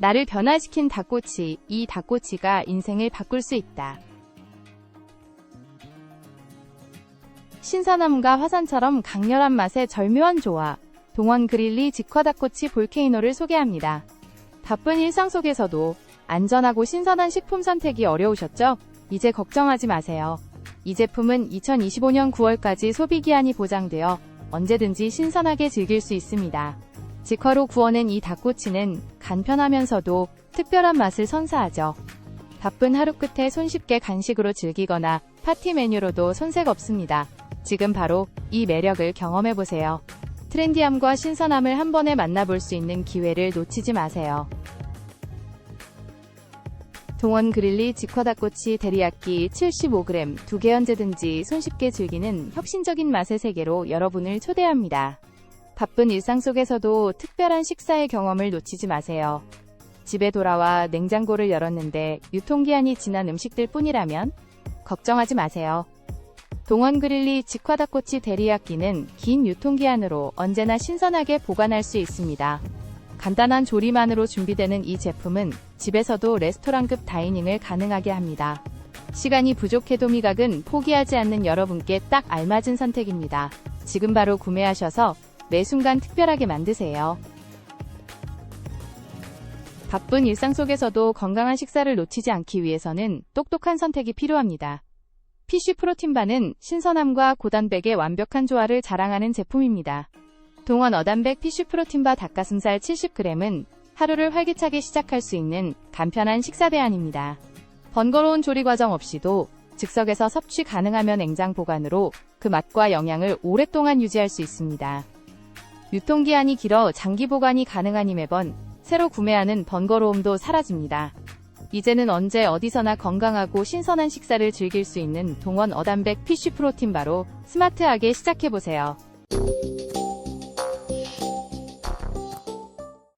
나를 변화시킨 닭꼬치, 이 닭꼬치가 인생을 바꿀 수 있다. 신선함과 화산처럼 강렬한 맛의 절묘한 조화, 동원 그릴리 직화 닭꼬치 볼케이노를 소개합니다. 바쁜 일상 속에서도 안전하고 신선한 식품 선택이 어려우셨죠? 이제 걱정하지 마세요. 이 제품은 2025년 9월까지 소비기한이 보장되어 언제든지 신선하게 즐길 수 있습니다. 직화로 구워낸 이 닭꼬치는 간편하면서도 특별한 맛을 선사하죠. 바쁜 하루 끝에 손쉽게 간식으로 즐기거나 파티 메뉴로도 손색 없습니다. 지금 바로 이 매력을 경험해보세요. 트렌디함과 신선함을 한 번에 만나볼 수 있는 기회를 놓치지 마세요. 동원 그릴리 직화 닭꼬치 데리야끼 75g 두 개 언제든지 손쉽게 즐기는 혁신적인 맛의 세계로 여러분을 초대합니다. 바쁜 일상 속에서도 특별한 식사의 경험을 놓치지 마세요. 집에 돌아와 냉장고를 열었는데 유통기한이 지난 음식들 뿐이라면 걱정하지 마세요. 동원 그릴리 직화 닭꼬치 데리야끼는 긴 유통기한으로 언제나 신선하게 보관할 수 있습니다. 간단한 조리만으로 준비되는 이 제품은 집에서도 레스토랑급 다이닝을 가능하게 합니다. 시간이 부족해도 미각은 포기하지 않는 여러분께 딱 알맞은 선택입니다. 지금 바로 구매하셔서 매 순간 특별하게 만드세요. 바쁜 일상 속에서도 건강한 식사를 놓치지 않기 위해서는 똑똑한 선택이 필요합니다. 피쉬 프로틴바는 신선함과 고단백의 완벽한 조화를 자랑하는 제품입니다. 동원 어단백 피쉬 프로틴바 닭가슴살 70g은 하루를 활기차게 시작할 수 있는 간편한 식사 대안입니다. 번거로운 조리 과정 없이도 즉석에서 섭취 가능하며 냉장 보관으로 그 맛과 영양을 오랫동안 유지할 수 있습니다. 유통기한이 길어 장기 보관이 가능하니 매번 새로 구매하는 번거로움도 사라집니다. 이제는 언제 어디서나 건강하고 신선한 식사를 즐길 수 있는 동원 어단백 피쉬 프로틴 바로 스마트하게 시작해보세요.